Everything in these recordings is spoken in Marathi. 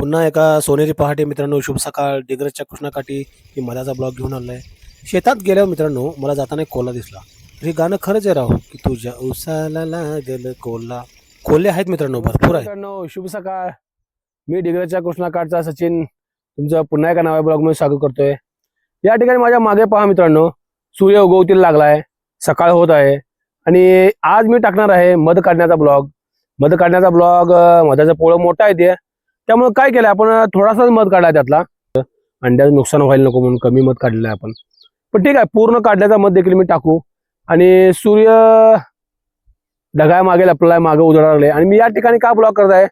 पुन्हा एका सोनेरी पहाटे मित्रांनो शुभ सकाळ. डिग्रजच्या कृष्णाकाठी मी मधाचा ब्लॉग घेऊन आलोय. शेतात गेल्यावर मित्रांनो मला जाताना एक कोला दिसला. हे गाणं खरंच आहे राव की तुझ्या उसाला लागल कोला. कोल्हे आहेत मित्रांनो भरपूर आहे मित्रांनो शुभ सकाळ. मी डिग्रजच्या कृष्णाकाठचा सचिन तुमचं पुन्हा एका नव्या ब्लॉगमध्ये स्वागत करतोय. या ठिकाणी माझ्या मागे पहा मित्रांनो सूर्य उगवतील लागलाय सकाळ होत आहे. आणि आज मी टाकणार आहे मध काढण्याचा ब्लॉग मध काढण्याचा ब्लॉग मधाचं पोळं मोठा आहे ते. त्यामुळे काय केलं आपण थोडासाच मध काढला त्यातला. अंड्याचं नुकसान व्हायला नको म्हणून कमी मध काढलेलं आहे आपण. पण ठीक आहे पूर्ण काढल्याचा मध देखील मी टाकू. आणि सूर्य ढगाय मागेल आपल्याला मागे उजळा लागले आणि मी या ठिकाणी का ब्लॉक करत आहे?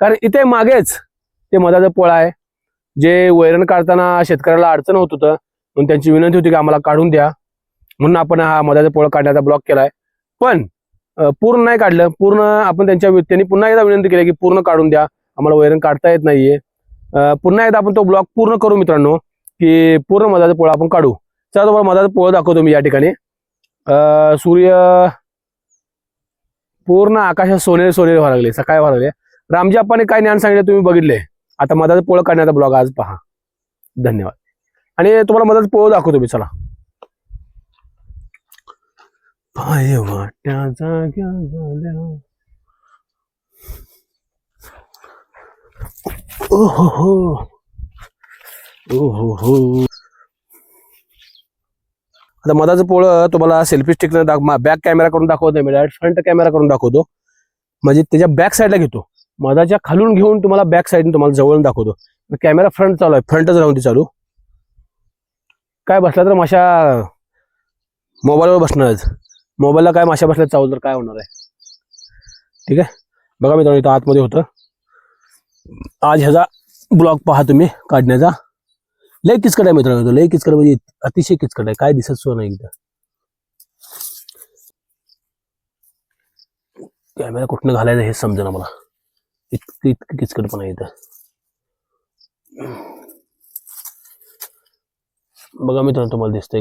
कारण इथे मागेच ते मधाचं पोळ आहे. जे वैरण काढताना शेतकऱ्याला अडचण होत होतं म्हणून त्यांची विनंती होती की आम्हाला काढून द्या. म्हणून आपण हा मधाचं पोळ काढण्याचा ब्लॉग केलाय. पण पूर्ण नाही काढलं. पूर्ण आपण त्यांच्या त्यांनी पुन्हा एकदा विनंती केली की पूर्ण काढून द्या. आम्हाला वैरण काढता येत नाहीये. पुन्हा एकदा आपण तो ब्लॉग पूर्ण करू मित्रांनो की पूर्ण मधाचा पोळा आपण काढू. चला तुम्हाला मधाचा पोळा दाखवतो मी या ठिकाणी. सूर्य पूर्ण आकाशात सोनेरी सोनेरी व्हायला लागले सकाळी व्हायला लागले. रामजी आप्पाने काय ज्ञान सांगितलं तुम्ही बघितले? आता मधाचा पोळं काढण्याचा ब्लॉग आज पहा. धन्यवाद. आणि तुम्हाला मधाचा पोळ दाखवतो मी चला. पाय वाट्या जाग्या झाल्या. ओहो हो ओहो हो आता मधाचं पोळं तुम्हाला सेल्फी स्टिकनं दाख बॅक कॅमेरा करून दाखवत नाही मी. डायरेक्ट फ्रंट कॅमेरा करून दाखवतो. म्हणजे त्याच्या बॅक साईडला घेतो. मधाच्या खालून घेऊन तुम्हाला बॅक साईडने तुम्हाला जवळून दाखवतो. कॅमेरा फ्रंट चालू आहे. फ्रंटच राहून ती चालू. काय बसला तर माशा मोबाईलवर बसणारच मोबाईलला काय माशा बसल्या चालू तर काय होणार आहे? ठीक आहे? बघा मित्रांनो इथं आतमध्ये होतं. आज ह्याचा ब्लॉग पहा तुम्ही काढण्याचा लय किचकट आहे मित्रांनो लय किचकट म्हणजे अतिशय किचकट आहे काय दिसत सो नाही इथं कॅमेरा कुठनं घालायचं हे समजेना मला इतकं इतकं किचकटपणा आहे इथं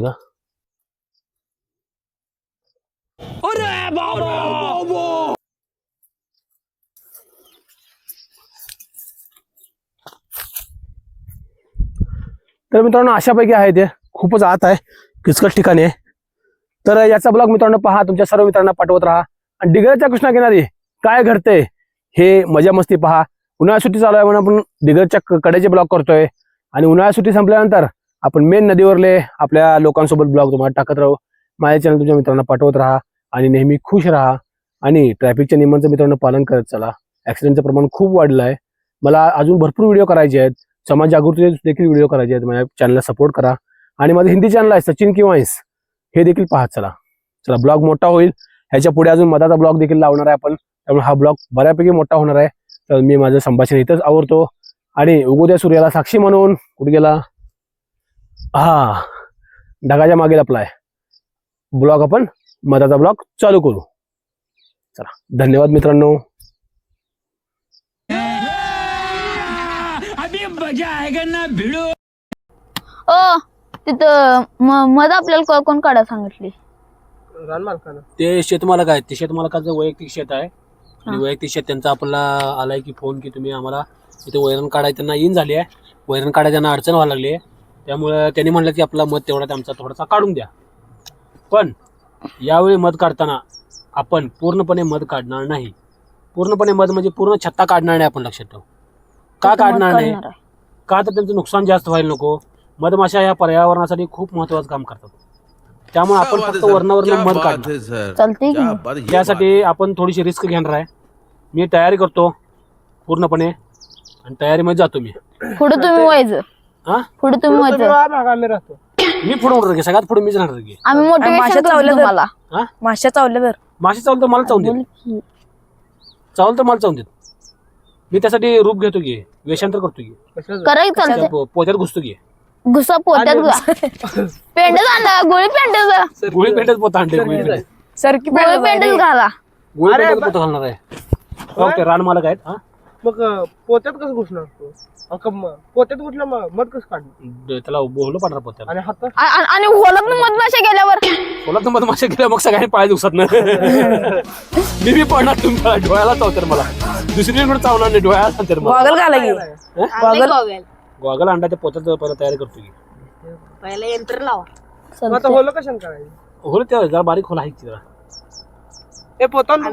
का। तर मित्रांनो अशापैकी आहे ते. खूपच आत आहे. किचकट ठिकाणी आहे. तर याचा ब्लॉग मित्रांनो पहा. तुमच्या सर्व मित्रांना पाठवत राहा. आणि डिगरच्या कृष्णा किनारी काय घडतंय हे मजा मस्ती पहा. उन्हाळा सुट्टी चालू आहे म्हणून आपण डिगरच्या कड्याचे कडेचे ब्लॉग करतोय. आणि उन्हाळा सुट्टी संपल्यानंतर आपण मेन नदीवरले आपल्या लोकांसोबत ब्लॉग तुम्हाला टाकत राहू. माझ्या चॅनल तुमच्या मित्रांना पाठवत राहा आणि नेहमी खुश राहा. आणि ट्रॅफिकच्या नियमांचं मित्रांनो पालन करत चला. ॲक्सिडेंटचं प्रमाण खूप वाढलं आहे. मला अजून भरपूर व्हिडिओ करायचे आहेत. समाज जागृती देखील व्हिडिओ करायचे आहेत. माझ्या चॅनलला सपोर्ट करा. आणि माझं हिंदी चॅनल आहे सचिन किंवाईस हे देखील पाहत चला. चला ब्लॉग मोठा होईल. ह्याच्या पुढे अजून मधाचा ब्लॉग देखील लावणार आहे आपण. त्यामुळे हा ब्लॉग बऱ्यापैकी मोठा होणार आहे. तर मी माझं संभाषण इथंच आवडतो आणि उगोद्या सूर्याला साक्षी म्हणून कुठे गेला? हा ढगाच्या मागे लपलाय. ब्लॉग आपण मधाचा ब्लॉग चालू करू. चला धन्यवाद मित्रांनो. ना भिड़ो। ओ तिथं म- मध आपल्याला को- कोण काढा सांगितली? ते शेतमालक आहेत. ते शेतमालकाचं वैयक्तिक शेत आहे. आणि हा. वैयक्तिक शेत त्यांचा आपल्याला आलाय की फोन की तुम्ही आम्हाला इथे वैरण काढायला त्यांना येईन झाली आहे. वैरण काढायला त्यांना अडचण व्हायला लागली आहे. त्यामुळे त्यांनी म्हणलं की आपला मध तेवढा आमचा थोडासा काढून द्या. पण यावेळी मध काढताना आपण पूर्णपणे मध काढणार नाही. पूर्णपणे मध म्हणजे पूर्ण छत्ता काढणार नाही आपण लक्षात ठेव. का काढणार नाही? आहे. का तर त्यांचं नुकसान जास्त व्हायला नको. मधमाशा या पर्यावरणासाठी खूप महत्वाचं काम करतात. त्यामुळे आपण फक्त वरणावरनं मध काढणार. चालतंय की नाही? त्यासाठी आपण थोडीशी रिस्क घेणार आहे. मी तयारी करतो पूर्णपणे आणि तयारीमध्ये जातो मी. पुढे तुम्ही व्हायचं हा? पुढे तुम्ही व्हायचं मी पुढे होणार की? सगळ्यात पुढे मीच राहणार की? आम्ही माशा मोटिवेशन करतो चावल्या तर- तुम्हाला. हा? माश्या चावल्या तर? मासे चावलं तर मला चावून देत. चावलं तर मला चावून देत. मी त्यासाठी रूप घेतो की वेषांतर करतो की. कराय चालतंय. त्या पो- पोत्यात घुसतो की. घुसा पोत्यात घुसा. पेंडच आणला गोळी पेंडच गोळी पेंटच पोता आणते गोळी पेंट. सरकी गोळी पेंडच घाला. गोळी पेंटच पोता घालणार आहे. ओके रान मालक आहेत हा? मग अं, पोत्यात कसं घुसणार तू? म- पोत्यात घुसलं मग मध कसं काढणार त्याला बोललो पाडणार पोत्याला. आणि हातात आ- आ- आणि होलत मधमाशा गेल्यावर? बोला तर मासे गेल्या मग सगळ्यांनी पाय दिवसात मी बी पडणार तुमच्या डोळ्याला चावतर मला. दुसरी कोण चावणार नाही डोळ्यात नंतर गॉगल घाला की. गॉगल? गॉगल. अंडा ते पोतात पहिला तयार करतो की. पहिला यंत्र लावा. मग आता होलं कशाने करायचं? हो ते जरा बारीक खोला आहे जरा. हे पोतान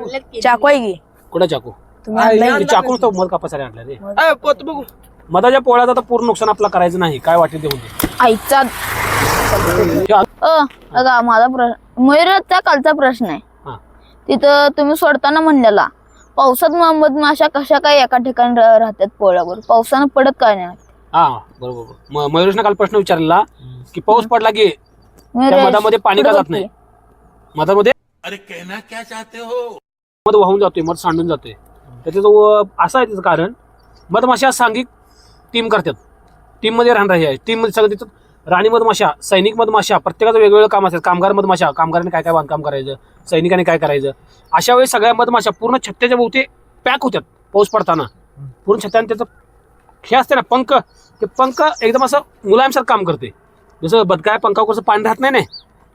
चाकू आहे की? कुठं चाकू? तुम्ही आणलाय. ते चाकू नुसतं मध कापासाठी आणलं रे. ए, पोत बघू. मधाच्या पोळ्यात आता पूर्ण नुकसान आपलं करायचं नाही. काय वाटेल ते होते आईचा अ माझा प्रश्न मयुराचा कालचा प्रश्न आहे. हा. तिथं तुम्ही सोडताना म्हणलेला पावसात म- मधमाशा कशा काय एका ठिकाणी रा- राहतात पोळ्यावर? पावसानं पडत काय नाही? हा बरोबर म- मयुरेशनं काल प्रश्न विचारला की पाऊस पडला की त्या मयुरेश, मधामध्ये पाणी का पुढं जात नाही. मधामध्ये मध वाहून जातोय मध सांडून जातोय. त्याचं व- असं आहे त्याचं कारण. मधमाशा सांघिक टीम करतात. टीममध्ये राहणार आहे. टीममध्ये सगळं तिथं राणी मधमाशा सैनिक मधमाशा प्रत्येकाचं वेगवेगळं काम असतात कामगार मधमाशा कामगारांनी काय काय बांधकाम करायचं? सैनिकांनी काय करायचं? अशा वेळी सगळ्या मधमाशा पूर्ण छत्त्याच्या भोवती पॅक होत्यात पाऊस पडताना. पूर्ण छत्त्याने त्याचं हे असते ना पंख. ते पंख एकदम असं मुलायमसारखं काम करते. जसं बदकाय पंखावर कसं पाणी राहत नाही नाही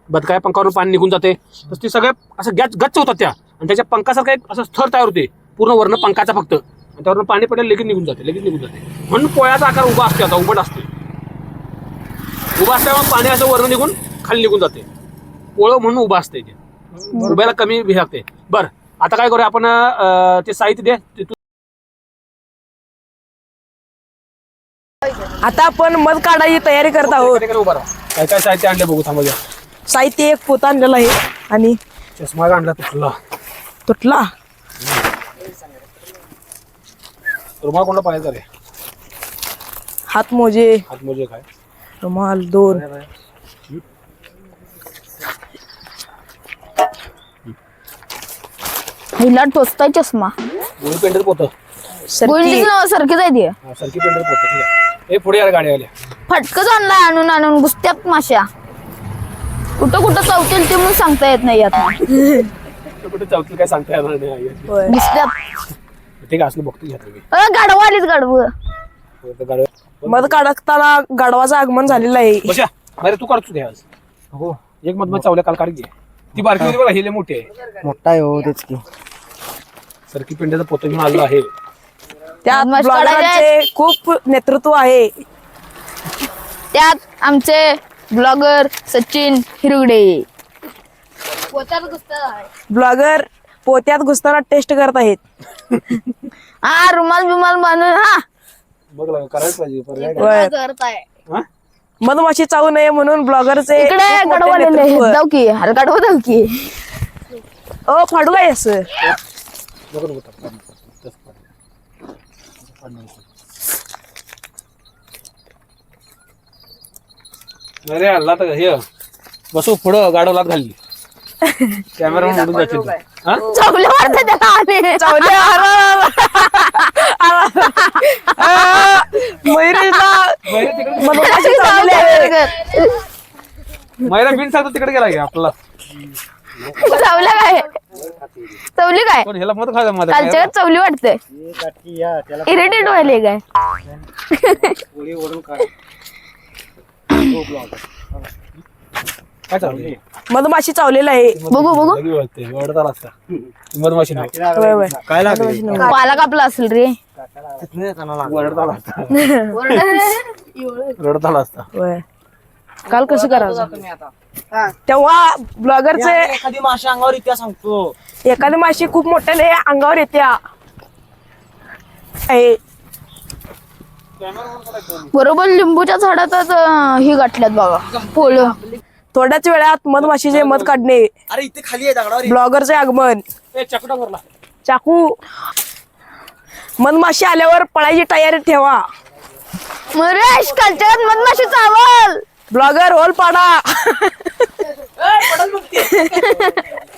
बदकाय पंखावरून पाणी निघून जाते. तसं ते सगळ्या असं गॅच गच्च होतात त्या. आणि त्याच्या पंखासारखं एक असं स्थर तयार होते. पूर्ण वर्ण पंखाचा फक्त. आणि त्यावरनं पाणी पडेल लगेच निघून जाते लगेच निघून जाते. म्हणून पोळ्याचा आकार उभा असतो आता उभट असते. उभा असल्यामुळे पाणी असं वर्ण निघून खाली निघून जाते. पोळं म्हणून उभा असते ते. उभ्याला कमी हे लागते बरं आता काय करूया आपण ते साहित्य दे आता आपण मध काढायची तयारी करत आहोत. उभा राहा. काय काय साहित्य आणले बघू थांबा. साहित्य एक पोता आणलेला आहे आणि चष्मा आणला तुटला. तुटला? रुमाल कोणला पाहिजे रे? हात मोजे. हात मोजे काय? रुमाल दोन. हिला टोचताय चष्मा. गोळी पेंडर पोत. सरकी सारखीच आहे ती सरकी पेंडर पोत ठीक आहे. हे पुढे यार गाडी आल्या फटकच आणलाय आणून आणून गुस्त्यात माश्या. कुठं कुठं चौकील ते म्हणून सांगता येत नाही यात कुठे चौकी काय सांगता येणार नाही. गुस्त्यात ठीक आहे असलं बघतो अ, गाढवा. आलीच गाढव. तर गाडी मध काढताना गाढवाचं आगमन झालेलं आहे. बशा बरं तू काढतो घ्या आज हो. एक मधमा चावल्या काल काढ घे ती बारकी होती बघा हिले मोठी आहे. मोठा आहे हो तेच की. सरकी पेंड्याचा पोत घेऊन आलेला आहे. त्यात मध ब्लॉगरांचे खूप नेतृत्व आहे. त्यात आमचे ब्लॉगर सचिन हिरुगडे. ब्लॉगर पोत्यात घुसताना टेस्ट करत आहेत हा रुमाल बिमाल बांधून हा बघ करायला पाहिजे पर्याय काय? होय. हा? मधमाशी चावू नये म्हणून ब्लॉगरचे इकडे खूप मोठे नेतृत्व. जाऊ की अरे गाढवा जाऊ की ओ फाडू काय असं नको नको थांब, थांब, थांब. तसं पाड. तसं पाड नको. नाही रे हल्ला तर हे बसू पुढं गाडवलात घालली कॅमेरा उडून जातील तू. हा? चौले मारते त्याला चावली आहे. मैरा बिन सांगतो तिकडे गेला की आपला. चवलं काय? चवली काय? कोण ह्याला मत खायला मध्ये कालच्या चवली वाटते इरिटेट व्हायले काय? काय चाललंय? मधमाशी चावलेला आहे. बघू बघू. लगी असता मधमाशी नाही. होय, होय. काय लागले? पाला कापला असेल रे. असता होय. काल कसं करायचं? तेव्हा ब्लॉगरचे एखादी माशी अंगावर इतिहास सांगतो. एखादी माशी खूप मोठ्याने अंगावर येत्या. आहे. बरोबर लिंबूच्या झाडातच अं, ही गाठल्यात बघा. पोळ. थोड्याच वेळात मधमाशीचे मध काढणे. अरे इथे खाली आहे दगडावर. ब्लॉगरचे आगमन. चाकू. मधमाशी आल्यावर पळायची तयारी ठेवा. मरेश कालच्या मधमाशी चावल. ब्लॉगर होल पाडा.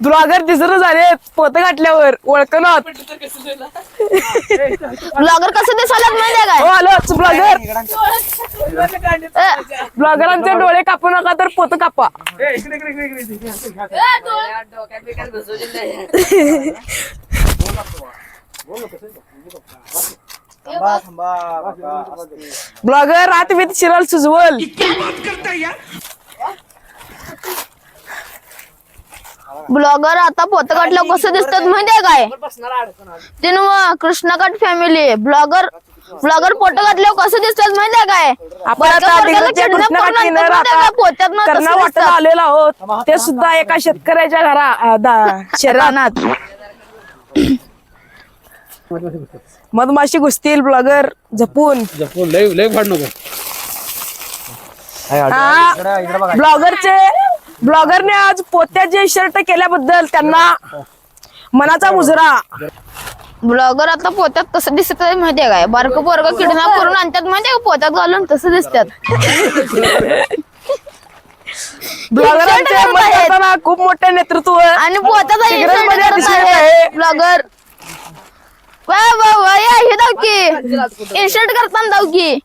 ब्लॉगर तिसरं झाले पोत गाठल्यावर ओळखणार ब्लॉगर कसं दिसायला माहितीये हो काय आलो ब्लॉगर ब्लॉगरांचे डोळे कापू नका तर पोत कापा. ब्लॉगर रात विथ शिरल सुजवल. ब्लॉगर आता पोत काढल्यावर कसं दिसतात माहितीये काय? ते नव्ह Krishnakath family blogger blogger photo काढल्यावर कसं दिसतात माहितीये काय? आपण आता. आलेलो आहोत. ते सुद्धा एका शेतकऱ्याच्या घरा शहरात मधमाशी घुसतील ब्लॉगर जपून. लय लय फाड नको ब्लॉगरचे ब्लॉगरने आज पोत्याचे शर्ट केल्याबद्दल त्यांना मनाचा मुजरा. ब्लॉगर आता पोत्यात कसं दिसत माहितीये काय? बारकं पोरग किडनॅप करून आणतात माहितीये का? पोत्यात घालून तसं दिसतात. खूप मोठे नेतृत्व आणि सिगरेटमध्ये दिसत आहे. ब्लॉगर. वा वा वा या हे दाव की. इन्सल्ट करताना दाव की.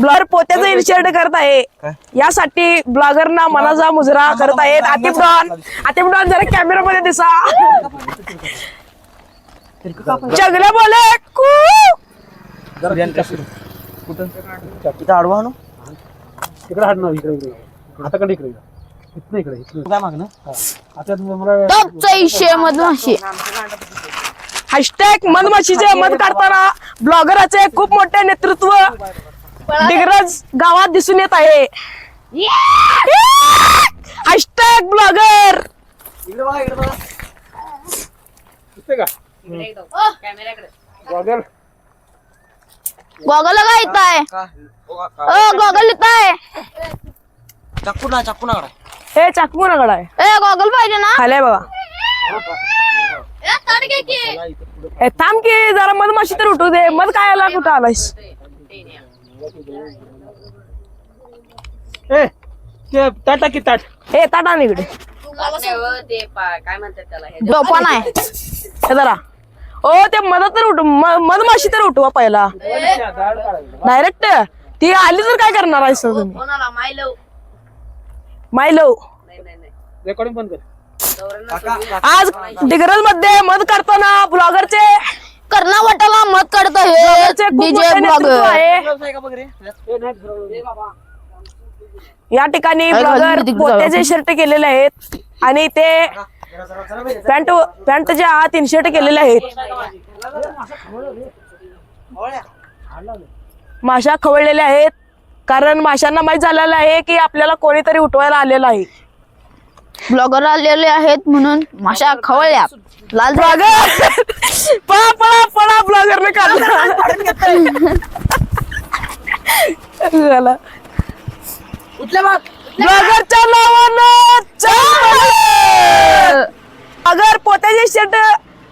ब्लॉगर पोत्याचं इन्शर्ट करत आहे. यासाठी ब्लॉगरना मनाचा मुजरा करत आहेत. आतिफ डॉन. आतिफ डॉन जरा कॅमेरा मध्ये दिसा. चगल्या बोले कू. तिथं आडवा आणू. इकडे इकडे इकडे. आता कडे इकडे इथनं इकडे काय मागणं आता मला टॉपचा इशे मधमाशी हॅशटॅग मधमाशीचे मध काढताना ब्लॉगराचे खूप मोठे नेतृत्व. डिग्रज गावात दिसून येत आहे. हॅशटॅग ब्लॉगर इकडे बघा इकडे बघा. दिसते का? गॉगल गॉगल काय येत आहे. अ गॉगल येत आहे. चाकू ना चाकू ना काढा. हे चाकू नगड आहे. ए गॉगल पाहिजे ना? खाल्या बघा. ए, थांब की. जरा मधमाशी तर उठू दे. मध काय आला कुठं आलायस? ए ते ताट की ताट. हे ताटा इकडे. झोपा नाही हे जरा. ओ ते मध तर उठ म- मधमाशी तर उठवा पहिला. डायरेक्ट ती आली तर काय करणार आहे सर तुम्ही? माय लव रेकॉर्डिंग बंद कर. आज डिग्रजमध्ये मध करताना ब्लॉगरचे कर्नावटाला मत काढत खूप मोठे नेतृत्व ब्लॉगर आहे. या ठिकाणी ब्लॉगर किती पोत्याचे शर्ट केलेले आहेत आणि ते पॅन्ट पॅन्टच्या आत इनशर्ट केलेले आहेत. माशा खवळलेल्या आहेत. कारण माशांना माहीत झालेलं आहे की आपल्याला कोणीतरी उठवायला आलेलं आहे. ब्लॉगर आलेले आहेत म्हणून माशा खवळल्या. लाल ब्लॉगर! पळा पळा पळा ब्लॉगरने काढला. झाला. ब्लॉगरच्या नावानं अगर पोत्याचे शर्ट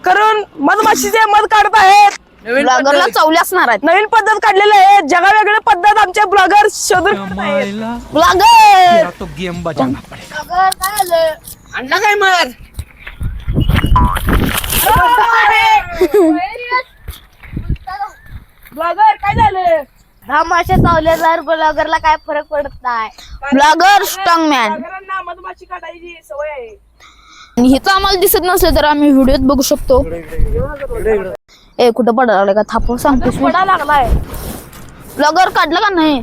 करून मधमाशीचे मध काढत आहेत. ब्लॉगरला चवले असणार आहेत. नवीन पद्धत काढलेली आहे. जगावेगळी पद्धत आमचे ब्लॉगर शोधून काढत आहेत. ब्लॉगर! तो गेम बजाना अंडा काय मग ब्लॉगर काय झालं दहा माशा चावल्या जर ब्लॉगरला काय फरक पडत नाही. ब्लॉगर स्ट्रॉंग मॅन मधमाशी काढायची सवय आहे. हिचं आम्हाला दिसत नसलं तर आम्ही व्हिडिओत बघू शकतो. ए कुठं पडायला लागलं का? थापव सांगतोस पडा लागलाय. ब्लॉगर काढला का नाही?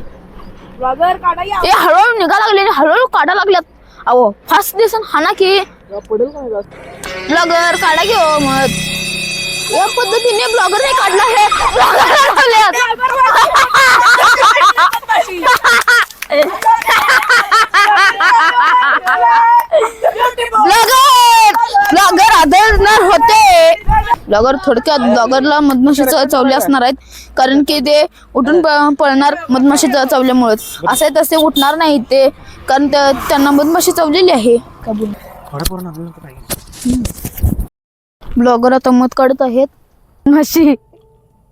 ब्लॉगर काढायला ए हळूहळू निघा लागले हळूहळू काढा लागल्यात. अहो फास्ट दिसन हाना की. ब्लॉगर काढा की हो मग. या पद्धतीने ब्लॉगरने काढला हे. Blogger blogger! ब्लॉगर आदरणार होते. ब्लॉगर थोडक्यात ब्लॉगरला मधमाशी च- चावले असणार आहेत. कारण की ते उठून प- पळणार मधमाशी च- चावल्यामुळे असे तसे उठणार नाही ते. कारण त्या- त्यांना मधमाशी चावलेली आहे. का बोल ब्लॉगर आता मत काढत आहेत. म्हशी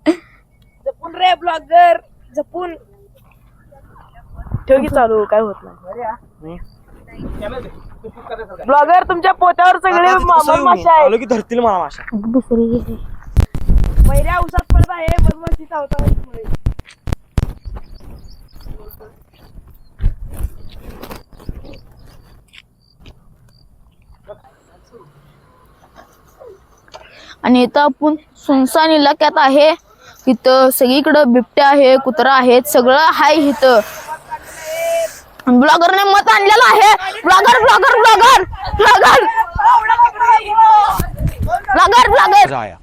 जपून रे ब्लॉगर जपून. ठेव की चालू काय होत नाही. ब्लॉगर तुमच्या पोत्यावर सगळे आहे आलो की धरतील मला माशा दुसरी पहिल्या उसात पडत आहे मधमाशी चावता आणि इथं आपण सुनसान इलाक्यात आहे. इथं सगळीकडं बिबट्या आहे कुत्रा आहेत सगळं आहे इथं. ब्लॉगरने मत आणलेलं आहे. Blogger blogger blogger blogger. Blogger blogger. आया.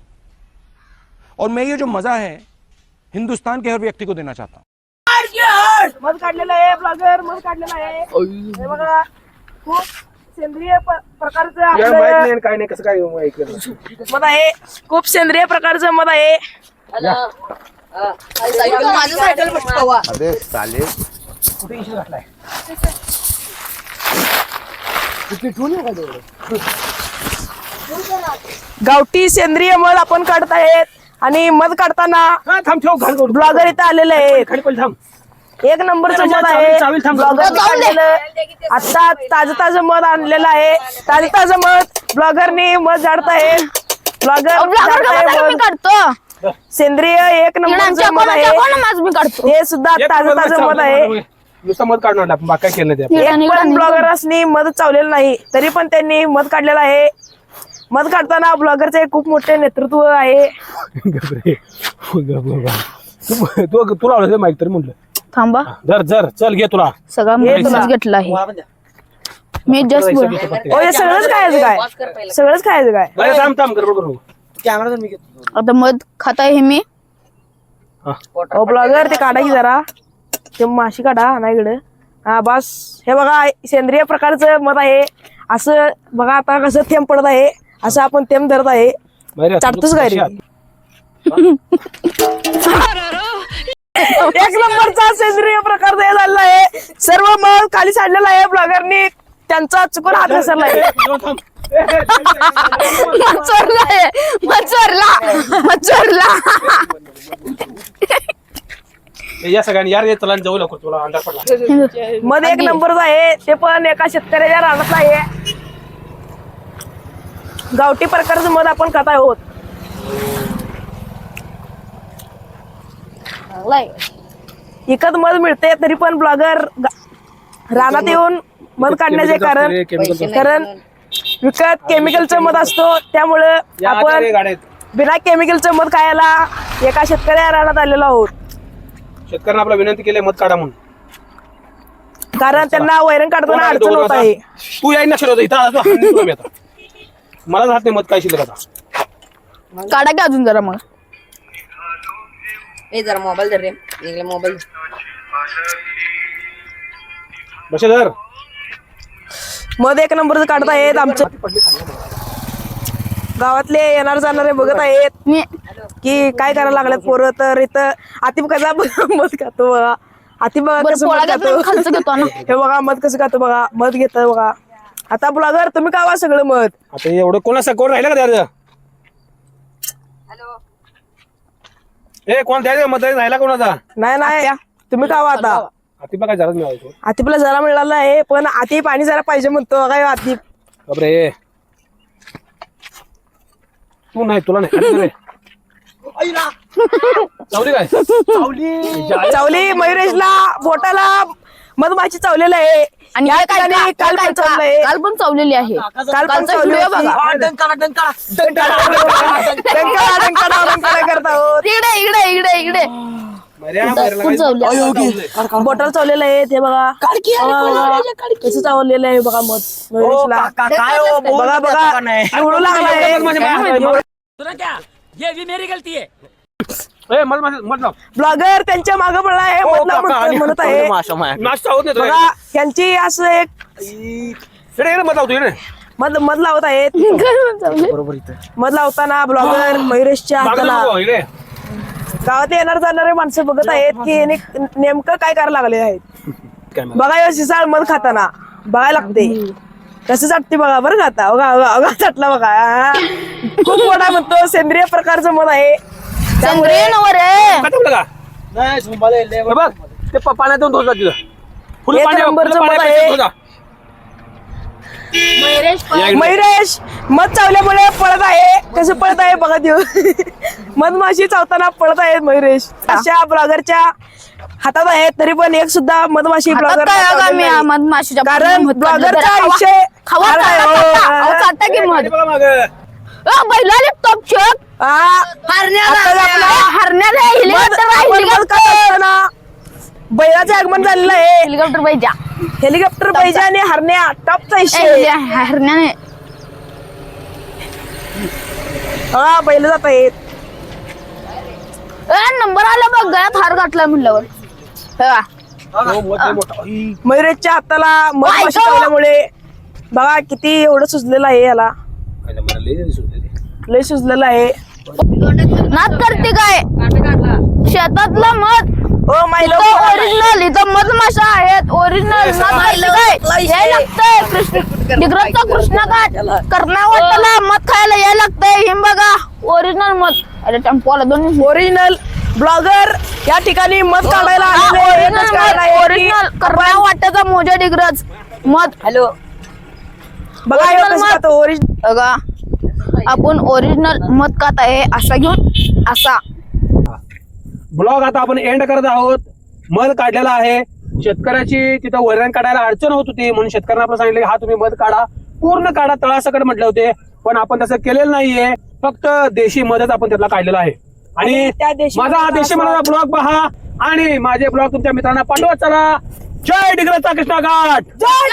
और मैं ये जो मज़ा है हिंदुस्तान के हर व्यक्ति को देना चाहता हूँ। मध काढलेला आहे ब्लॉगर मध काढलेला आहे. हे बघा खूप सेंद्रिय प- प्रकारचं या आपलं माहीत नाही काय नाही कसं काय ऐकलं मध आहे. खूप सेंद्रिय प्रकारचं मध आहे. अबे साले गावठी सेंद्रिय मध आपण काढत आहेत आणि मध काढताना हा, थांब ठेव घाल. ब्लॉगर इथं आलेले आहेत. खाली पहिले थांब. एक नंबरचं मध आहे. काढलेलं आता ताजं ताजं मध आणलेलं आहे. ताजं ताजं मध ब्लॉगरनी मध झाडत आहे ब्लॉगर झाडत काढतो? सेंद्रिय एक नंबरचं मध आहे. माझ मी काढतो? हे सुद्धा ताजं ताजं मध आहे. नुसतं आपण बाकी केलं नाही ते एक पण मध चावलेलं नाही तरी पण त्यांनी मध काढलेलं आहे. मध काढताना ब्लॉगरचे खूप मोठे नेतृत्व आहे. घाबरे. तू तू तू लावलं माहिती तरी म्हटलं. थांबा. जर जर चल घे तुला. सगळा घेतला आहे. मी जस्ट बोल ओ हे सगळंच खायचं काय? सगळंच खायचं काय? अरे थांब थांब गडबड करू. आता मध खात आहे मी? ओ ब्लॉगर ते काढा की जरा. ते माशी काढा ना इकडे. हा बस. हे बघा सेंद्रिय प्रकारचं मध आहे. असं बघा आता कसं थेंब पडत आहे. असं आपण थेंब धरत आहे. बाहेर या. चाटतोच काय रे? एक नंबरचा सेंद्रिय प्रकारचा हे झालेला आहे. सर्व मध खाली सांडलेला आहे. ब्लॉगरनी त्यांचा चुकून हात घसरला आहे. थांब. ए, ए, मध चोरला आहे. मध चोरला मध चोरला ए, या सगळ्यांनी यार चला आणि जाऊ लवकर तुला अंधार पडला. मध एक नंबरचा आहे. ते पण एका शेतकऱ्याच्या रानातलं आहे. गावठी प्रकारचं मध आपण खात आहोत. विकत मध मिळते तरी पण ब्लॉगर रानात येऊन मध काढण्याचे कारण कारण विकत केमिकलचं मध असतो त्यामुळे आपण बिना केमिकलचं मध खायला एका शेतकऱ्या रानात आलेलो आहोत. शेतकऱ्यांना आपला विनंती केली मत काढा म्हणून. कारण त्यांना वैरण काढताना अडचण होत आहे. तू याय नसेल होता इथं आता तू हाणून तुला मी आता. मला राहत नाही मत काय शिल्लक आता. काढा की अजून जरा मग. ए जरा मोबाईल धर रे. इकडे मोबाईल बसे धर मध एक नंबरचं काढत आहेत आमच्या गावातले येणार जाणारे बघत आहेत. की काय करायला लागल्यात पोरं तर इथं आतिफ कसा मध खातो बघा. बरं कसं मध खातो. हे बघा मध कसं खातो बघा. मध घेत बघा. आता ब्लॉगर तुम्ही कावा सगळं मध. आता एवढं कोणा कोण राहिलं का त्याचं ए कोण द्यायचं? मत राहिला कोणाचा? नाही नाही. तुम्ही कावा आता? आता बघा जराच मिळायचो जरा मिळाला आहे पण आतिफ पाणी जरा पाहिजे म्हणतो. काय आतिफ बापरे तू नाही तुला नाही. चावली काय? चावली. मयुरेशला बोटाला मधमाशी चावलेलं आहे. आणि या हे काय ठिकाणी काल काल पण काय चावलंय काल पण चावलेली आहे. काल पण कालचा चावली व्हिडिओ होती. बघा. डंकाळा, डंकाळा, डंकाळा करत आहोत. इकडे. बोटाला चावलेलं आहे ते बघा. बघा, बघा. कसं चावलेलं आहे बघा बघा बघा. ये भी मेरी गलती है. मत मत लाव. ब्लॉगर त्यांच्या मागे पडला आहे मधला म्हणत आहे. नाच चावत नाही तुला. बघा यांची असं एक. मध मध लावत आहेत. मध लावताना ब्लॉगर मयुरेशच्या हाताला. गावात येणार जाणारे माणसं बघत आहेत की याने नेमकं काय करायला लागले आहेत काय? बघा या शिसाळ मध खाताना बघायला लागते कसं चाटते बघा बरं खाता बघा चाटला बघा हा. खूप मोठा म्हणतो सेंद्रिय प्रकारचं मध आहे का? हे बघ, ते प- पाण्यातून धुत जा तिथं. फुल एक पाणी- नंबरचं फुल मध पाण्यात आहे. धुत जा. मयुरेश मध चावल्यामुळे पळत आहे. कसं पळत आहे बघा देऊ. मधमाशी चावताना पळत आहेत मयुरेश. अशा ब्लॉगरच्या हातात आहे तरी पण एक सुद्धा मधमाशी ब्लॉगर काय बघा मी हा मधमाशीच्या कारण ब्लॉगरचा. विषय हो. बैलाले हा. आता आपला हरण्याला बैलाचं आगमन झालेलं आहे. हेलिकॉप्टर पाहिजे. हेलिकॉप्टर पाहिजे आणि हरण्या टॉपचा विषय हरण्याने. बघा बैल जात आहेत. ए नंबर आला बघ गळ्यात हार घातलाय म्हणल्यावर. हे. हो, मयुरेशच्या हाताला मधमाशी! चावल्यामुळे बघा किती एवढं सुचलेलं आहे याला. लय सुचलेलं आहे. नाद करते काय? शेतातला मध. हो माहिती ओरिजिनल इथं मधमाशा आहेत ओरिजिनल काय लागतंय कृष्ण डिग्रजचा कृष्णघाट कर्नावटला मध खायला याय लागतंय हे बघा. ओरिजिनल मध. अरे टेम्पोला दोन्ही ओरिजिनल ब्लॉगर या ठिकाणी मत काढायला आलेले आहे. एकच कारण ओरिजिनल कर्नावाट्याचा मोजा डिग्रज मध. हॅलो. बघा हे ओरिजिनल बघा. आपण ओरिजिनल मध खात आहे असा घेऊन असा. ब्लॉग आता आपण एंड करत आहोत. मध काढलेला आहे. शेतकऱ्याची तिथं वैरण काढायला अडचण होत होती म्हणून शेतकऱ्यांना आपण सांगितलं हा तुम्ही मध काढा. पूर्ण काढा तळासकट म्हटले होते पण आपण तसं केलेलं नाहीये. फक्त देशी मधच आपण त्यातला काढलेला आहे. आणि माझा हा देशी मधाचा ब्लॉग पहा आणि माझे ब्लॉग तुमच्या मित्रांना पाठवत चला. जय डिग्रजचा कृष्णा घाट. जय